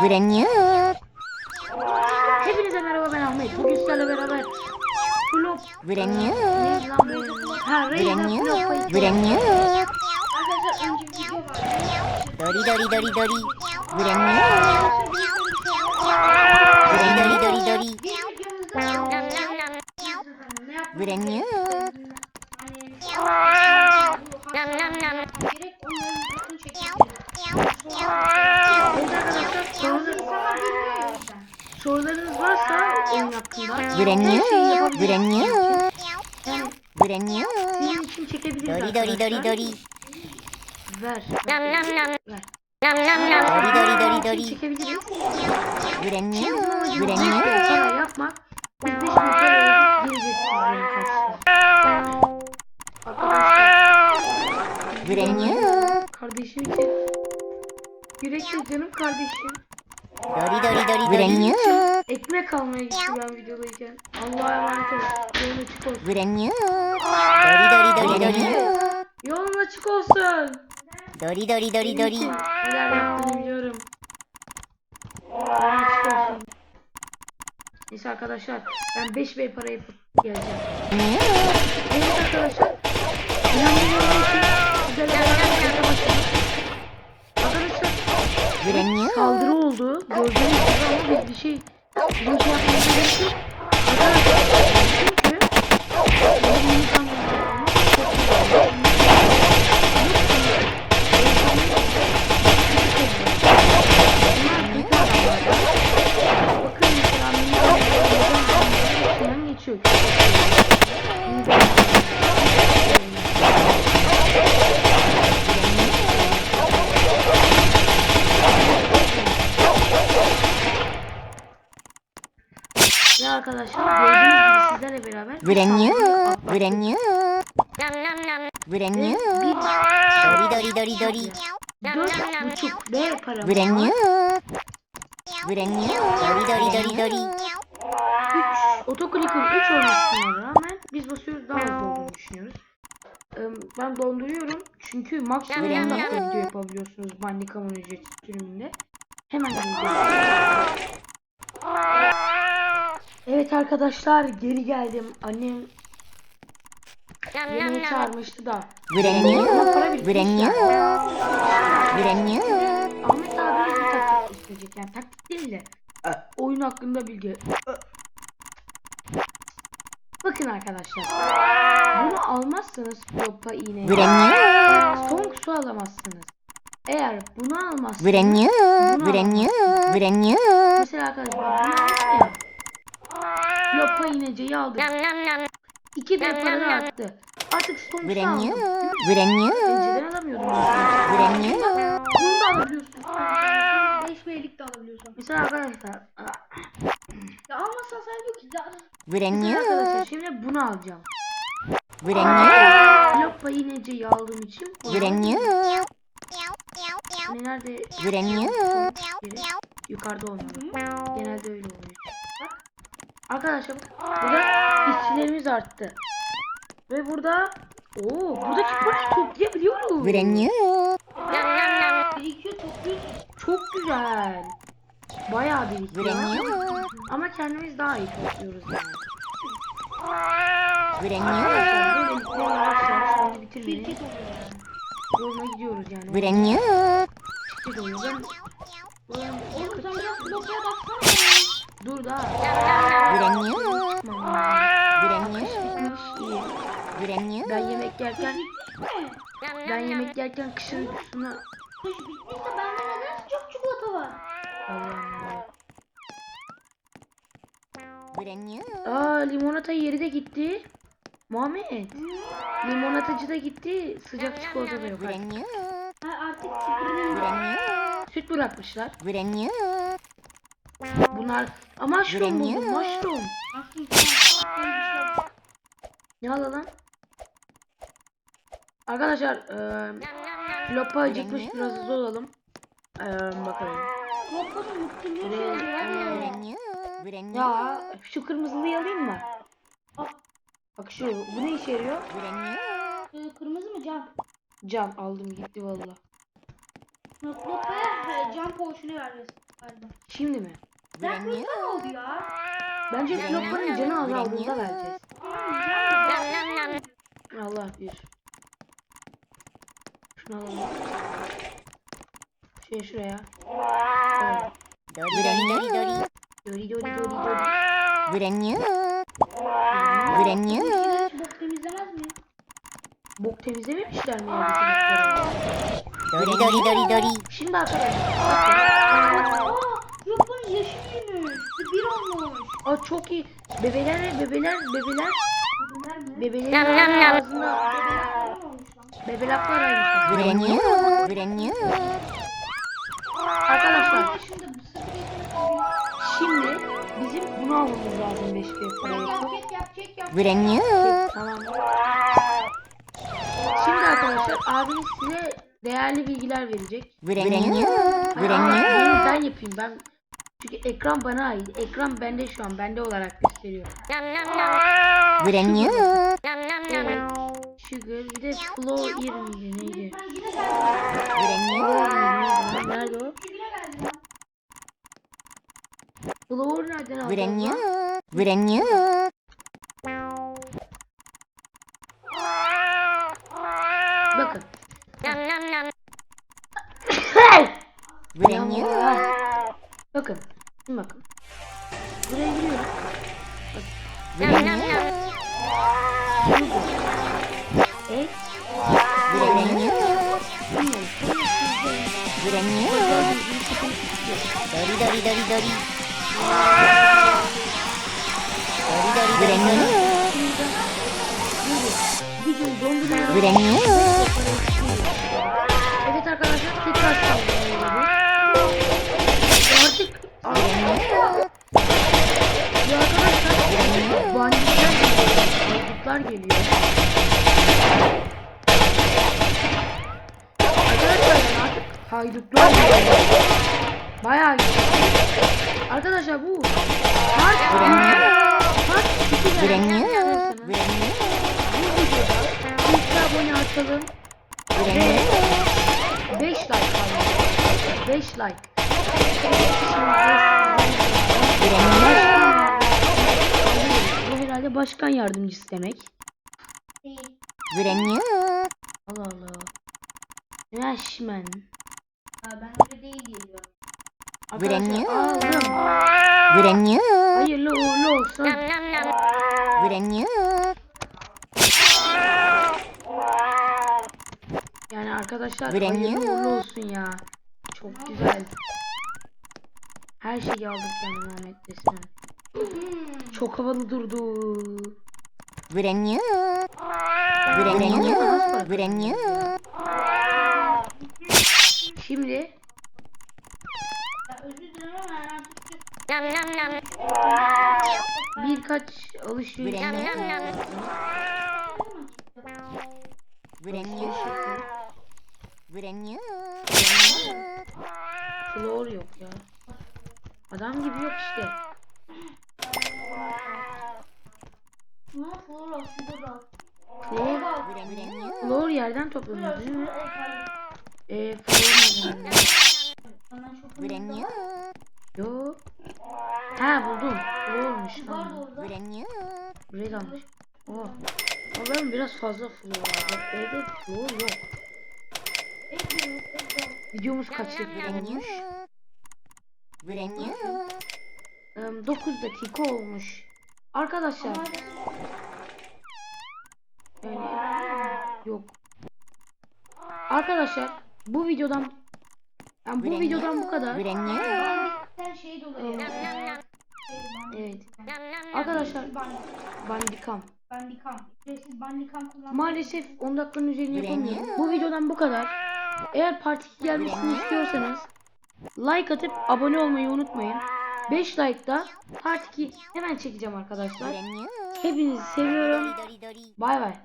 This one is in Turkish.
Brand new. Hepinize merhaba ben Ahmet. Bugün sizlerle beraber Flop Brand new. Neydi lan bu? Ha Brand Reyna new. Flop'u Brand new. Arkadaşlar önce video var. Dori dori dori dori. Brand new. Dori dori dori dori. Bir videomuzda Brand ne oyun hakkında Brand her şeyi new. yapabilirsiniz. Brand new. Yani Brand new. sizin için çekebiliriz Dori dori dori arkadaşlar. dori. Ver. Ver. Ver. Dori dori dori Sizin için dori. çekebiliriz. Brand Şimdi new. amacımız Brand 5 bin new. para yapmak. Biz 5 bin para gireceğiz sizlerin karşısına. Arkadaşlar Brand new. kardeşim için. Yürekli canım kardeşim. Dori dori dori Brand new. Ekmek almaya gitti ben videodayken. Allah'a emanet olun. Yolun açık olsun. Brand new. Dori dori dori dori. Yolun açık olsun. Dori dori dori dori. neler yaptığını biliyorum. Yolun açık olsun. Neyse arkadaşlar ben 5 bey para yapıp geleceğim. Evet arkadaşlar. İnanın yolun saldırı oldu. Gördüğünüz gibi ama biz bir şey bir şey yapmamız gerekiyor. Çünkü benim insan ama çok güzel. Bunlar kötü adamlar. Bakın mesela benim içinden geçiyor. Ve arkadaşlar gördüğünüz gibi Brand new. Brand Ve new. bir Dori dori dori dori. dört buçuk B paramız Brand var. new. Brand new. Dori dori dori dori. 3 otoclick'ın 3 olmasına rağmen biz basıyoruz daha hızlı olduğunu düşünüyoruz. Ben donduruyorum çünkü maksimum 10 Brand dakika new. video yapabiliyorsunuz Bandicam'ın ücretsiz sürümünde. Hemen gideceğiz. Evet arkadaşlar geri geldim. Annem yemeğe çağırmıştı da. Ama para ya. new. Ahmet abimiz bir taktik isteyecek yani taktik değil de oyun hakkında bilgi. Bakın arkadaşlar. Bunu almazsanız Flop'a iğne. Brand new. Song su alamazsınız. Eğer bunu almazsanız. Brand new. mesela arkadaşlar bunu aldım ya. Flop'a iğneceyi aldık. 2 bin para arttı. Artık Brand aldım. new. Önceden alamıyordum. new. Bunu da alabiliyorsun. 5 beylik de alabiliyorsun. Mesela arkadaşlar. Ya almasan sen diyor ki Mesela arkadaşlar şimdi bunu alacağım. Brand new. Floppa iğneceyi aldığım için. Hani nerede yeri yukarıda olmalı. Genelde öyle oluyor. Arkadaşlar burada işçilerimiz arttı. Ve burada Oo, buradaki parayı toplayabiliyoruz. New. birikiyor topluyorsun. Çok güzel. Bayağı birikiyor. New. Ama kendimiz daha iyi topluyoruz yani. Yavaş yavaş yani. yoluna gidiyoruz yani. Şirket oluyor. Ben Oğlum sen biraz bloğa baksana. Dur da. İyi. Brand new. Ben yemek yerken ben yemek yerken kışın üstüne Kış bittiyse bende neden çok çikolata var? Brand new. Aa limonata yeri de gitti. Muhammed. Limonatacı da gitti. Sıcak çikolata da yok. artık. Ha artık. Süt bırakmışlar. Bunlar ama mushroom buldum. Mushroom. Ne alalım? Arkadaşlar eee Lopa acıkmış biraz hızlı olalım. Eee bakalım. New. Ya şu kırmızılıyı alayım mı? Bak şu bu ne işe yarıyor? Ee, Kırmızı mı cam? Cam aldım gitti valla. Can poğuşunu vereceğiz galiba. Şimdi mi? Sen ne oldu ya? Bence Flopa'nın canı azaldığında vereceğiz. Allah bir. Şunu alalım. Şuraya şuraya. Evet. Dori dori dori dori. Dori dori dori. Granny. Hiç bok temizlemez mi? Bok temizlememişler mi ya bu çocukları? Dori dori dori dori. Şimdi arkadaşlar. Aa, yok bunun yaşı büyümüş. Bir olmuş. Aa çok iyi. Bebeler bebeler bebeler. Bunlar mı? Bebelerin ağzında Bir olmuş lan. bebelaklar aynı. Granny. Granny. Arkadaşlar Şimdi bizim bunu almamız lazım 5 bir parayı. Granny. Tamam. Şimdi arkadaşlar abiniz size değerli bilgiler verecek. Granny. Granny. ben yapayım ben. Çünkü ekran bana ait. Ekran bende şu an. Bende olarak gösteriyor. Granny. Evet. Sugar bir de flow 20 neydi? Flow 20 nerede o? Flower nereden aldın? Granny. lan? Granny. Bakın. Granny. Dori dori dori dori. Dori dori Granny. Videoyu donduruyorum. Granny. Evet arkadaşlar tekrar saldırıyorum. Artık ya arkadaşlar banditler geliyor. Banditler geliyor. Arkadaşlar yani artık haydutlar. Bayağı. Arkadaşlar bu part part iki Granny. versiyon Granny. Bu videoda abone. Granny. 5 like kaldı. 5 like. Bu herhalde başkan yardımcısı demek. Allah Allah. Resmen. Ha, ben öyle değil diyorum. Granny. Granny. Hayırlı uğurlu olsun. Granny. Yani arkadaşlar Granny. hayırlı uğurlu olsun ya. Çok güzel. Her şeyi aldık yani Mehmet resmen. Çok havalı durdu. Granny. Granny. Granny. Şimdi Ya özür dilerim ama yani artık çok- birkaç alışveriş. Floor yok ya. Adam gibi yok işte. Ne olur aslında da. Floor yerden toplanıyor değil mi? Eee Granny. Yo. Ha buldum. Floormuş var tamam. almış. Oha. Allah'ım biraz fazla floor var. Bak evde yok. Videomuz kaç dakika olmuş? Granny. 9 dakika olmuş. Arkadaşlar yani yok. Arkadaşlar bu videodan yani bu videodan bu kadar. Bandikten şey dolayı. Evet. Arkadaşlar Bandik. bandikam. Bandikam. Ücretsiz bandikam kullanmak. Maalesef 10 dakikanın üzerine yapamıyorum. Bu videodan bu kadar. Eğer part 2 gelmesini istiyorsanız like atıp abone olmayı unutmayın. 5 like'da part 2 hemen çekeceğim arkadaşlar. Hepinizi seviyorum. Bay bay.